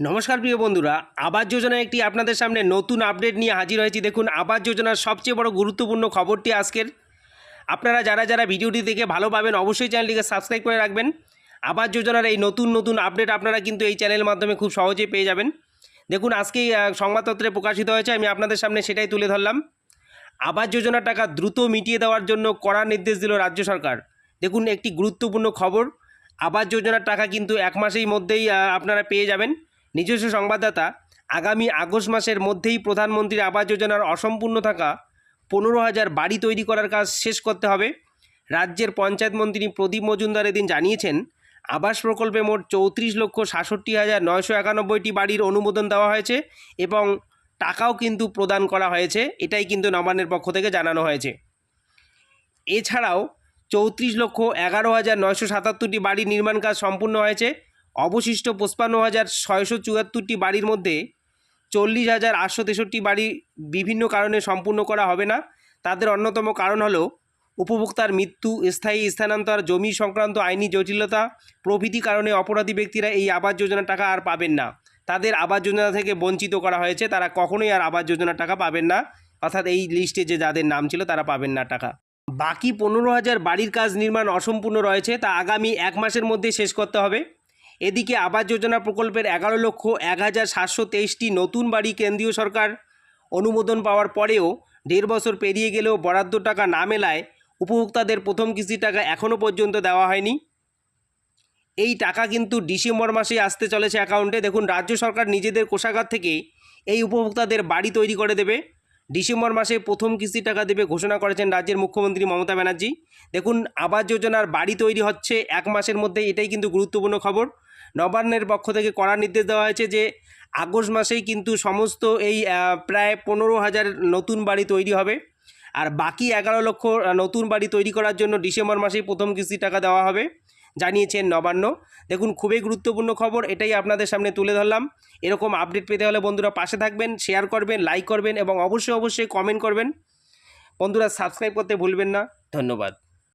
নমস্কার প্রিয় বন্ধুরা, আবাস যোজনা একটি আপনাদের সামনে নতুন আপডেট নিয়ে হাজির হয়েছি। দেখুন, আবাস যোজনার সবচেয়ে বড় গুরুত্বপূর্ণ খবরটি আজকের। আপনারা যারা যারা ভিডিওটি দেখে ভালো পাবেন, অবশ্যই চ্যানেলটিকে সাবস্ক্রাইব করে রাখবেন। আবাস যোজনার এই নতুন নতুন আপডেট আপনারা কিন্তু এই চ্যানেলের মাধ্যমে খুব সহজেই পেয়ে যাবেন। দেখুন, আজকেই সংবাদপত্রে প্রকাশিত হয়েছে, আমি আপনাদের সামনে সেটাই তুলে ধরলাম। আবাস যোজনার টাকা দ্রুত মিটিয়ে দেওয়ার জন্য কড়া নির্দেশ দিল রাজ্য সরকার। দেখুন, একটি গুরুত্বপূর্ণ খবর, আবাস যোজনার টাকা কিন্তু এক মাসের মধ্যেই আপনারা পেয়ে যাবেন। নিজস্ব সংবাদদাতা, আগামী আগস্ট মাসের মধ্যেই প্রধানমন্ত্রীর আবাস যোজনার অসম্পূর্ণ থাকা পনেরো হাজার বাড়ি তৈরি করার কাজ শেষ করতে হবে। রাজ্যের পঞ্চায়েত মন্ত্রী প্রদীপ মজুমদার এদিন জানিয়েছেন, আবাস প্রকল্পে মোট চৌত্রিশ লক্ষ সাতষট্টি হাজার নয়শো একানব্বইটি বাড়ির অনুমোদন দেওয়া হয়েছে এবং টাকাও কিন্তু প্রদান করা হয়েছে, এটাই কিন্তু নবান্নের পক্ষ থেকে জানানো হয়েছে। এছাড়াও চৌত্রিশ লক্ষ এগারো হাজার নয়শো সাতাত্তরটি বাড়ির নির্মাণ কাজ সম্পূর্ণ হয়েছে। অবশিষ্ট পঁচপান্ন হাজার ছয়শো চুয়াত্তরটি বাড়ির মধ্যে চল্লিশ হাজার আটশো তেষট্টি বাড়ি বিভিন্ন কারণে সম্পূর্ণ করা হবে না। তাদের অন্যতম কারণ হলো উপভোক্তার মৃত্যু, স্থায়ী স্থানান্তর, জমি সংক্রান্ত আইনি জটিলতা, প্রভৃতি কারণে অপরাধী ব্যক্তিরা এই আবাস যোজনার টাকা আর পাবেন না। তাদের আবাস যোজনা থেকে বঞ্চিত করা হয়েছে, তারা কখনোই আর আবাস যোজনার টাকা পাবেন না। অর্থাৎ এই লিস্টে যে যাদের নাম ছিল, তারা পাবেন না টাকা। বাকি পনেরো হাজার বাড়ির কাজ নির্মাণ অসম্পূর্ণ রয়েছে, তা আগামী এক মাসের মধ্যে শেষ করতে হবে। এদিকে আবাস যোজনা প্রকল্পের এগারো লক্ষ এক হাজার সাতশো তেইশটি নতুন বাড়ি কেন্দ্রীয় সরকার। অনুমোদন পাওয়ার পরেও দেড় বছর পেরিয়ে গেলেও বরাদ্দ টাকা না মেলায় উপভোক্তাদের প্রথম কিস্তির টাকা এখনও পর্যন্ত দেওয়া হয়নি। এই টাকা কিন্তু ডিসেম্বর মাসেই আসতে চলেছে অ্যাকাউন্টে। দেখুন, রাজ্য সরকার নিজেদের কোষাগার থেকে এই উপভোক্তাদের বাড়ি তৈরি করে দেবে। ডিসেম্বর মাসে প্রথম কিস্তির টাকা দেবে ঘোষণা করেছেন রাজ্যের মুখ্যমন্ত্রী মমতা ব্যানার্জি। দেখুন, আবাস যোজনার বাড়ি তৈরি হচ্ছে এক মাসের মধ্যে, এটাই কিন্তু গুরুত্বপূর্ণ খবর। নবান্নের পক্ষ থেকে কড়া নির্দেশ দেওয়া হয়েছে যে, আগস্ট মাসেই কিন্তু সমস্ত এই প্রায় পনেরো হাজার নতুন বাড়ি তৈরি হবে। আর বাকি এগারো লক্ষ নতুন বাড়ি তৈরি করার জন্য ডিসেম্বর মাসেই প্রথম কিস্তির টাকা দেওয়া হবে। জানিয়েছেন নবান্ন। দেখুন, খুবই গুরুত্বপূর্ণ খবর, এটাই আপনাদের সামনে তুলে ধরলাম। এরকম আপডেট পেতে হলে বন্ধুরা পাশে থাকবেন শেয়ার করবেন লাইক করবেন এবং অবশ্যই অবশ্যই কমেন্ট করবেন। বন্ধুরা সাবস্ক্রাইব করতে ভুলবেন না। ধন্যবাদ।